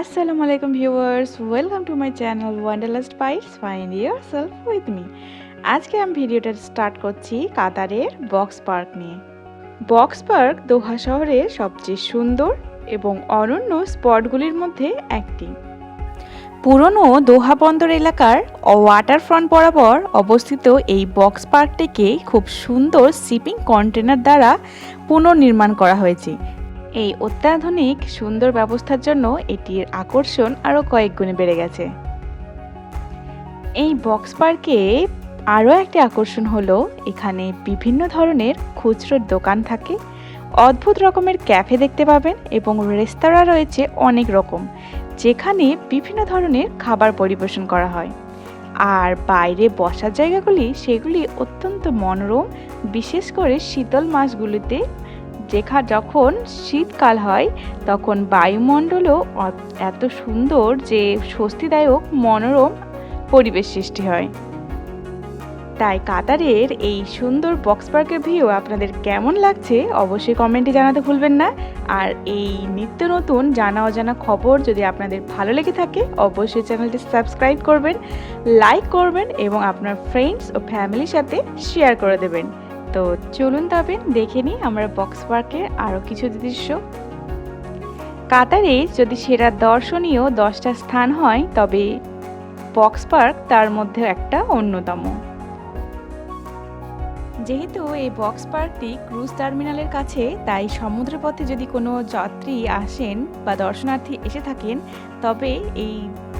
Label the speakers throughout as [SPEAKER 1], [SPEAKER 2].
[SPEAKER 1] আসসালামু আলাইকুম viewers welcome to my channel wanderlust bites find yourself with me আজকে আমি ভিডিওটা স্টার্ট করছি কাতারের বক্স পার্ক নিয়ে। বক্স পার্ক দোহা শহরের সবচেয়ে সুন্দর এবং অনন্য স্পটগুলির মধ্যে একটি। পুরনো দোহা বন্দর এলাকার ওয়াটার ফ্রন্ট বরাবর অবস্থিত এই বক্স পার্কটিকে খুব সুন্দর শিপিং কন্টেনার দ্বারা পুনর্নির্মাণ করা হয়েছে। এই অত্যাধুনিক সুন্দর ব্যবস্থার জন্য এটির আকর্ষণ আরও কয়েক গুণে বেড়ে গেছে। এই বক্স পার্কে আরও একটি আকর্ষণ হলো, এখানে বিভিন্ন ধরনের খুচরোর দোকান থাকে। অদ্ভুত রকমের ক্যাফে দেখতে পাবেন এবং রেস্তোরাঁ রয়েছে অনেক রকম, যেখানে বিভিন্ন ধরনের খাবার পরিবেশন করা হয়। আর বাইরে বসার জায়গাগুলি, সেগুলি অত্যন্ত মনোরম, বিশেষ করে শীতল মাসগুলিতে যেখা যখন শীতকাল হয়, তখন বায়ুমণ্ডলও এত সুন্দর যে স্বস্তিদায়ক মনোরম পরিবেশ সৃষ্টি হয়। তাই কাতারের এই সুন্দর বক্স পার্কের ভিউ আপনাদের কেমন লাগছে অবশ্যই কমেন্টে জানাতে ভুলবেন না। আর এই নিত্য নতুন জানা অজানা খবর যদি আপনাদের ভালো লেগে থাকে, অবশ্যই চ্যানেলটি সাবস্ক্রাইব করবেন, লাইক করবেন এবং আপনার ফ্রেন্ডস ও ফ্যামিলির সাথে শেয়ার করে দেবেন। তো চলুন তবে দেখে নিই আমরা বক্স পার্কের আরও কিছু দৃশ্য। কাতারে যদি সেরা দর্শনীয় দশটা স্থান হয়, তবে বক্স পার্ক তার মধ্যে একটা অন্যতম। যেহেতু এই বক্স পার্কটি ক্রুজ টার্মিনালের কাছে, তাই সমুদ্রপথে যদি কোনো যাত্রী আসেন বা দর্শনার্থী এসে থাকেন, তবে এই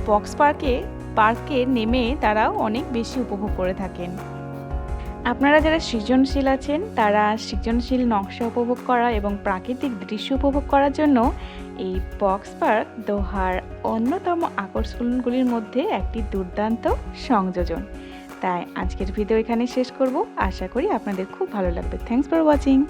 [SPEAKER 1] বক্স পার্কে পার্কে নেমে তারাও অনেক বেশি উপভোগ করে থাকেন। আপনারা যারা সৃজনশীল আছেন, তারা সৃজনশীল নকশা উপভোগ করা এবং প্রাকৃতিক দৃশ্য উপভোগ করার জন্য এই বক্স পার্ক দোহার অন্যতম আকর্ষণগুলির মধ্যে একটি দুর্দান্ত সংযোজন। তাই আজকের ভিডিও এখানে শেষ করব। আশা করি আপনাদের খুব ভালো লাগবে। Thanks for watching